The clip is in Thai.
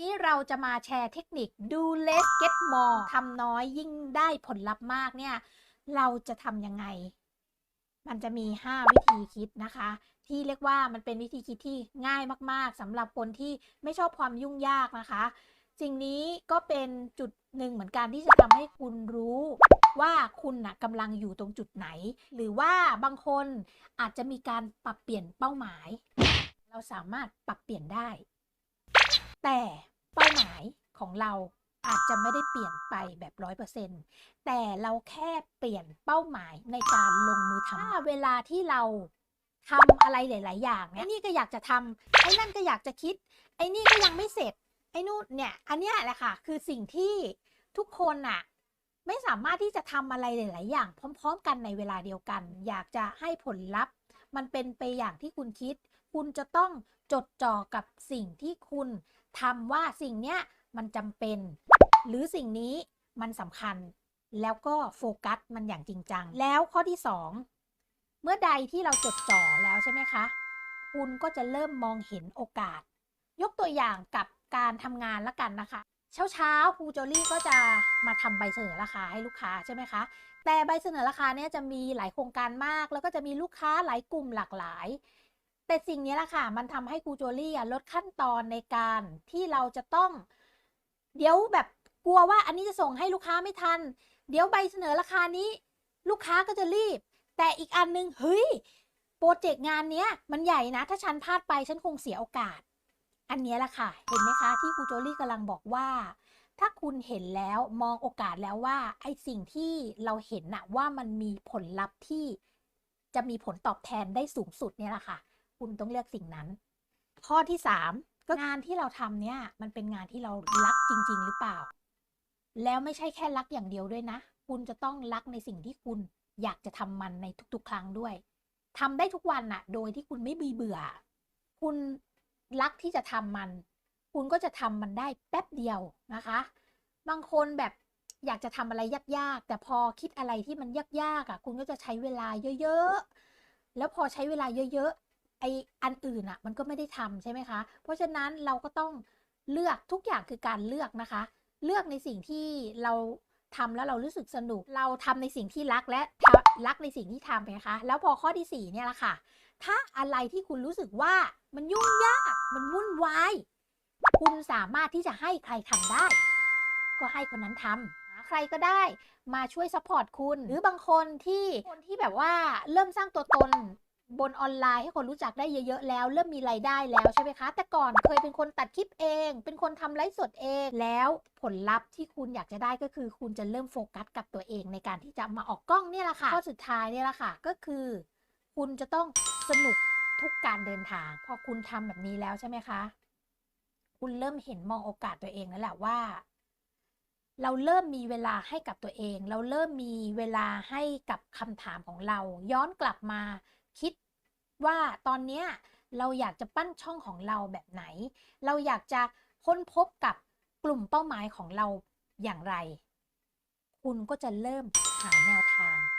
นี้เราจะมาแชร์เทคนิค do less get more ทำน้อยยิ่งได้ผลลัพธ์มากเนี่ย เราจะทำยังไง มันจะมี 5 วิธีคิดนะคะ ที่เรียกว่ามันเป็นวิธีคิดที่ง่ายมากๆสำหรับคนที่ไม่ชอบความยุ่งยากนะคะ สิ่งนี้ก็เป็นจุดหนึ่งเหมือนกันที่จะทำให้คุณรู้ว่าคุณนะกำลังอยู่ตรงจุดไหน หรือว่าบางคนอาจจะมีการปรับเปลี่ยนเป้าหมาย เราสามารถปรับเปลี่ยนได้ แต่ ป้าหมายของเราอาจจะไม่ได้เปลี่ยนไปแบบร้อยเปอร์เซ็นต์แต่เราแค่เปลี่ยนเป้าหมายในการลงมือทำถ้าเวลาที่เราทำอะไรหลาย ๆ อย่างเนี่ยนี่ก็อยากจะทำไอ้นั่นก็อยากจะคิด ไอ้นี่ก็ยังไม่เสร็จ ไอ้นู่นเนี่ย อันนี้แหละค่ะ คือสิ่งที่ทุกคนน่ะไม่สามารถที่จะทำอะไรหลาย ๆ อย่าง พร้อม ๆ กันในเวลาเดียวกัน อยากจะให้ผลลัพธ์ มันเป็นไปอย่างที่คุณคิด คุณจะต้องจดจ่อกับสิ่งที่คุณทำว่าสิ่งเนี้ยมันจำเป็น หรือสิ่งนี้มันสำคัญ แล้วก็โฟกัสมันอย่างจริงจัง แล้วข้อที่ 2 เมื่อใดที่เราจดจ่อแล้วใช่ไหมคะ คุณก็จะเริ่มมองเห็นโอกาส ยกตัวอย่างกับการทำงานละกันนะคะ เช้าเช้าครูโจลี่ก็จะมาทำใบเสนอราคาให้ลูกค้าใช่ไหมคะ แต่ใบเสนอราคาเนี่ยจะมีหลายโครงการมาก แล้วก็จะมีลูกค้าหลายกลุ่มหลากหลาย แต่สิ่งนี้แหละค่ะ มันทำให้ครูโจลี่อะลดขั้นตอนในการที่เราจะต้อง เดี๋ยวแบบกลัวว่าอันนี้จะส่งให้ลูกค้าไม่ทัน เดี๋ยวใบเสนอราคานี้ ลูกค้าก็จะรีบ แต่อีกอันนึงเฮ้ยโปรเจกต์งานเนี้ยมันใหญ่นะ ถ้าฉันพลาดไปฉันคงเสียโอกาส อันนี้แหละค่ะ เห็นไหมคะที่ครูโจลี่กำลังบอกว่า ถ้าคุณเห็นแล้วมองโอกาสแล้วว่าไอสิ่งที่เราเห็นน่ะว่ามันมีผลลัพธ์ที่จะมีผลตอบแทนได้สูงสุดเนี่ยแหละค่ะ คุณต้องเลือกสิ่งนั้น ข้อที่สามก็งานที่เราทำเนี่ยมันเป็นงานที่เรารักจริง ๆ หรือเปล่า แล้วไม่ใช่แค่รักอย่างเดียวด้วยนะ คุณจะต้องรักในสิ่งที่คุณอยากจะทำมันในทุกๆ ครั้งด้วยทำได้ทุกวันน่ะ โดยที่คุณไม่มีเบื่อ คุณ รักที่จะทำมัน คุณก็จะทำมันได้แป๊บเดียวนะคะ บางคนแบบอยากจะทำอะไรยากๆ แต่พอคิดอะไรที่มันยากๆอะ คุณก็จะใช้เวลาเยอะๆ แล้วพอใช้เวลาเยอะๆ ไออันอื่นอะ มันก็ไม่ได้ทำใช่ไหมคะ เพราะฉะนั้นเราก็ต้องเลือกทุกอย่างคือการเลือกนะคะ เลือกในสิ่งที่เราทำแล้วเรารู้สึกสนุก เราทำในสิ่งที่รักและรักในสิ่งที่ทำไปนะคะ แล้วพอข้อที่สี่เนี่ยละค่ะ ถ้าอะไรที่คุณรู้สึกว่ามันยุ่งยาก วาย คุณสามารถที่จะให้ใครทำได้ ก็ให้คนนั้นทำหาใครก็ได้มาช่วยซัพพอร์ตคุณ หรือบางคนที่คนที่แบบว่าเริ่มสร้างตัวตนบนออนไลน์ให้คนรู้จักได้เยอะๆแล้ว เริ่มมีรายได้แล้วใช่ไหมคะ แต่ก่อนเคยเป็นคนตัดคลิปเอง เป็นคนทำไลฟ์สดเองแล้วผลลัพธ์ที่คุณอยากจะได้ก็คือ คุณจะเริ่มโฟกัสกับตัวเองในการที่จะมาออกกล้องเนี่ยแหละค่ะข้อสุดท้ายเนี่ยแหละค่ะ ก็คือ คุณจะต้องสนุก ทุกการเดินทาง พอคุณทำแบบนี้แล้วใช่ไหมคะ คุณเริ่มเห็นมองโอกาสตัวเองแล้วแหละว่า เราเริ่มมีเวลาให้กับตัวเอง เราเริ่มมีเวลาให้กับคำถามของเรา ย้อนกลับมาคิดว่าตอนเนี้ยเราอยากจะปั้นช่องของเราแบบไหน เราอยากจะค้นพบกับกลุ่มเป้าหมายของเราอย่างไร คุณก็จะเริ่มหาแนวทาง